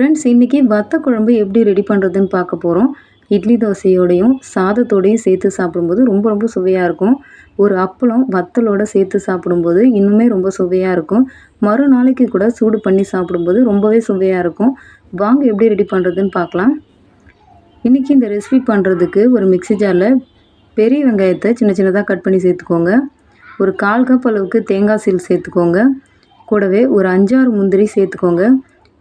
Friends இன்றைக்கி வத்த குழம்பு எப்படி ரெடி பண்ணுறதுன்னு பார்க்க போகிறோம் இட்லி தோசையோடையும் சாதத்தோடையும் சேர்த்து சாப்பிடும்போது ரொம்ப ரொம்ப சுவையாக இருக்கும். ஒரு அப்பளம் வத்தலோட சேர்த்து சாப்பிடும்போது இன்னுமே ரொம்ப சுவையாக இருக்கும். மறுநாளைக்கு கூட சூடு பண்ணி சாப்பிடும்போது ரொம்பவே சுவையாக இருக்கும். வாங்க எப்படி ரெடி பண்ணுறதுன்னு பார்க்கலாம். இன்றைக்கி இந்த ரெசிபி பண்ணுறதுக்கு ஒரு மிக்ஸி ஜாரில் பெரிய வெங்காயத்தை சின்ன சின்னதாக கட் பண்ணி சேர்த்துக்கோங்க. ஒரு கால் கப் அளவுக்கு தேங்காய் சீல் சேர்த்துக்கோங்க. கூடவே ஒரு அஞ்சாறு முந்திரி சேர்த்துக்கோங்க.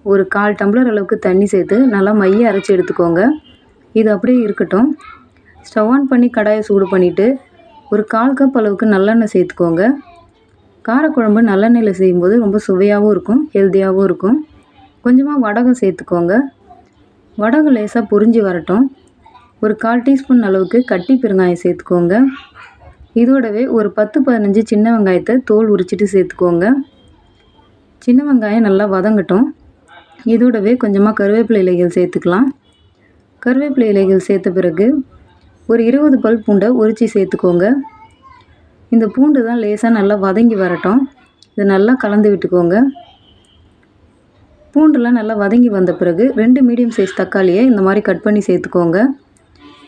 ஒரு கால் டம்ளர் அளவுக்கு தண்ணி சேர்த்து நல்லா மைய அரைச்சி எடுத்துக்கோங்க. இது அப்படியே இருக்கட்டும். ஸ்டவ் ஆன் பண்ணி கடாயை சூடு பண்ணிவிட்டு ஒரு கால் கப் அளவுக்கு நல்லெண்ணெய் சேர்த்துக்கோங்க. காரக்குழம்பு நல்லெண்ணெயில் செய்யும்போது ரொம்ப சுவையாகவும் இருக்கும் ஹெல்த்தியாகவும் இருக்கும். கொஞ்சமாக வடகம் சேர்த்துக்கோங்க. வடகம் லேசாக பொறிஞ்சு வரட்டும். ஒரு கால் டீஸ்பூன் அளவுக்கு கட்டி பெருங்காயம் சேர்த்துக்கோங்க. இதோடவே ஒரு பத்து பதினஞ்சு சின்ன வெங்காயத்தை தோல் உரிச்சிட்டு சேர்த்துக்கோங்க. சின்ன வெங்காயம் நல்லா வதங்கட்டும். இதோடவே கொஞ்சமாக கருவேப்பிலை இலைகள் சேர்த்துக்கலாம். கருவேப்பிலை இலைகள் சேர்த்த பிறகு ஒரு இருபது பல் பூண்டை உரித்து சேர்த்துக்கோங்க. இந்த பூண்டு தான் லேசாக நல்லா வதங்கி வரட்டும். இதை நல்லா கலந்து விட்டுக்கோங்க. பூண்டுலாம் நல்லா வதங்கி வந்த பிறகு ரெண்டு மீடியம் சைஸ் தக்காளியை இந்த மாதிரி கட் பண்ணி சேர்த்துக்கோங்க.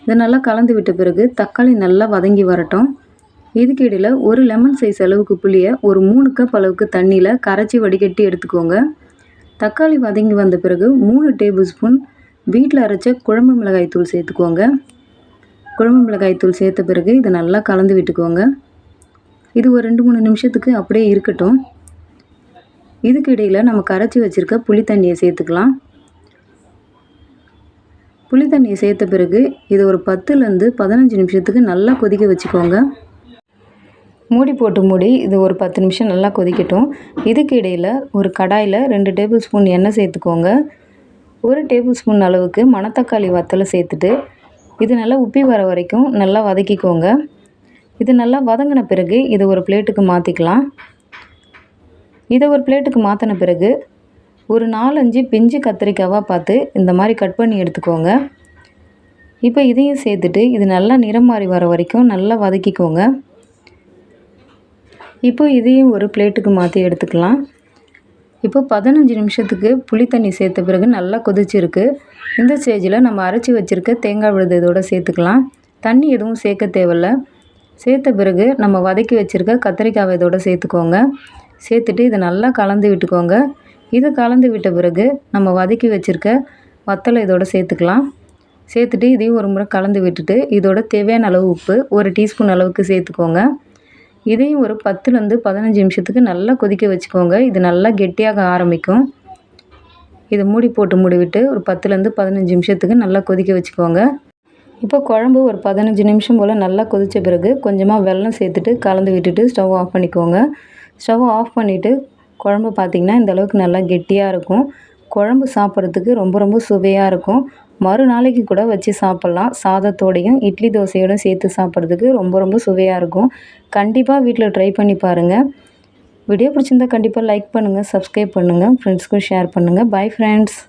இதை நல்லா கலந்து விட்ட பிறகு தக்காளி நல்லா வதங்கி வரட்டும். இதுக்கு இடையில் ஒரு லெமன் சைஸ் அளவுக்கு புளியை ஒரு மூணு கப் அளவுக்கு தண்ணியில் கரைச்சி வடிகட்டி எடுத்துக்கோங்க. தக்காளி வதங்கி வந்த பிறகு மூணு டேபிள் ஸ்பூன் வீட்டில் அரைச்ச குழம்பு மிளகாய் தூள் சேர்த்துக்கோங்க. குழம்பு மிளகாய் தூள் சேர்த்த பிறகு இதை நல்லா கலந்து விட்டுக்கோங்க. இது ஒரு ரெண்டு மூணு நிமிஷத்துக்கு அப்படியே இருக்கட்டும். இதுக்கு இடையில் நம்ம கரைச்சி வச்சுருக்க புளி தண்ணியை சேர்த்துக்கலாம். புளி தண்ணியை சேர்த்த பிறகு இதை ஒரு பத்துலேருந்து பதினஞ்சு நிமிஷத்துக்கு நல்லா கொதிக்க வச்சுக்கோங்க. மூடி போட்டு மூடி இது ஒரு பத்து நிமிஷம் நல்லா கொதிக்கட்டும். இதுக்கு இடையில் ஒரு கடாயில் ரெண்டு டேபிள் ஸ்பூன் எண்ணெய் சேர்த்துக்கோங்க. ஒரு டேபிள் ஸ்பூன் அளவுக்கு மணத்தக்காளி வத்தலை சேர்த்துட்டு இது நல்லா உப்பி வர வரைக்கும் நல்லா வதக்கிக்கோங்க. இது நல்லா வதங்கின பிறகு இதை ஒரு பிளேட்டுக்கு மாற்றிக்கலாம் இதை ஒரு பிளேட்டுக்கு மாற்றின பிறகு ஒரு நாலஞ்சு பிஞ்சு கத்திரிக்காவாக பார்த்து இந்த மாதிரி கட் பண்ணி எடுத்துக்கோங்க. இப்போ இதையும் சேர்த்துட்டு இது நல்லா நிறம் மாறி வர வரைக்கும் நல்லா வதக்கிக்கோங்க. இப்போ இதையும் ஒரு பிளேட்டுக்கு மாற்றி எடுத்துக்கலாம். இப்போ பதினஞ்சு நிமிஷத்துக்கு புளி தண்ணி சேர்த்த பிறகு நல்லா கொதிச்சிருக்கு. இந்த ஸ்டேஜில் நம்ம அரைச்சி வச்சுருக்க தேங்காய் விழுது இதோடு சேர்த்துக்கலாம். தண்ணி எதுவும் சேர்க்க தேவையில்ல. சேர்த்த பிறகு நம்ம வதக்கி வச்சுருக்க கத்திரிக்காவை இதோட சேர்த்துக்கோங்க. சேர்த்துட்டு இதை நல்லா கலந்து விட்டுக்கோங்க. இதை கலந்து விட்ட பிறகு நம்ம வதக்கி வச்சுருக்க வத்தலை இதோட சேர்த்துக்கலாம். சேர்த்துட்டு இதையும் ஒரு முறை கலந்து விட்டுட்டு இதோட தேவையான அளவு உப்பு ஒரு டீஸ்பூன் அளவுக்கு சேர்த்துக்கோங்க. இதையும் ஒரு பத்துலேருந்து பதினஞ்சு நிமிஷத்துக்கு நல்லா கொதிக்க வச்சுக்கோங்க. இது நல்லா கெட்டியாக ஆரம்பிக்கும். இதை மூடி போட்டு மூடிவிட்டு ஒரு பத்துலேருந்து பதினஞ்சு நிமிஷத்துக்கு நல்லா கொதிக்க வச்சுக்கோங்க. இப்போ குழம்பு ஒரு பதினஞ்சு நிமிஷம் போல் நல்லா கொதித்த பிறகு கொஞ்சமாக வெல்லம் சேர்த்துட்டு கலந்து விட்டுட்டு ஸ்டவ் ஆஃப் பண்ணிக்கோங்க. ஸ்டவ் ஆஃப் பண்ணிவிட்டு குழம்பு பார்த்திங்கன்னா இந்த அளவுக்கு நல்லா கெட்டியாக இருக்கும். குழம்பு சாப்பிட்றதுக்கு ரொம்ப ரொம்ப சுவையாக இருக்கும். மறுநாளைக்கு கூட வச்சு சாப்பிட்லாம். சாதத்தோடையும் இட்லி தோசையோடும் சேர்த்து சாப்பிட்றதுக்கு ரொம்ப ரொம்ப சுவையாக இருக்கும். கண்டிப்பாக வீட்டில் ட்ரை பண்ணி பாருங்கள் வீடியோ பிடிச்சிருந்தா கண்டிப்பாக லைக் பண்ணுங்கள் சப்ஸ்கிரைப் பண்ணுங்கள் ஃப்ரெண்ட்ஸ்க்கும் ஷேர் பண்ணுங்கள் பை ஃப்ரெண்ட்ஸ்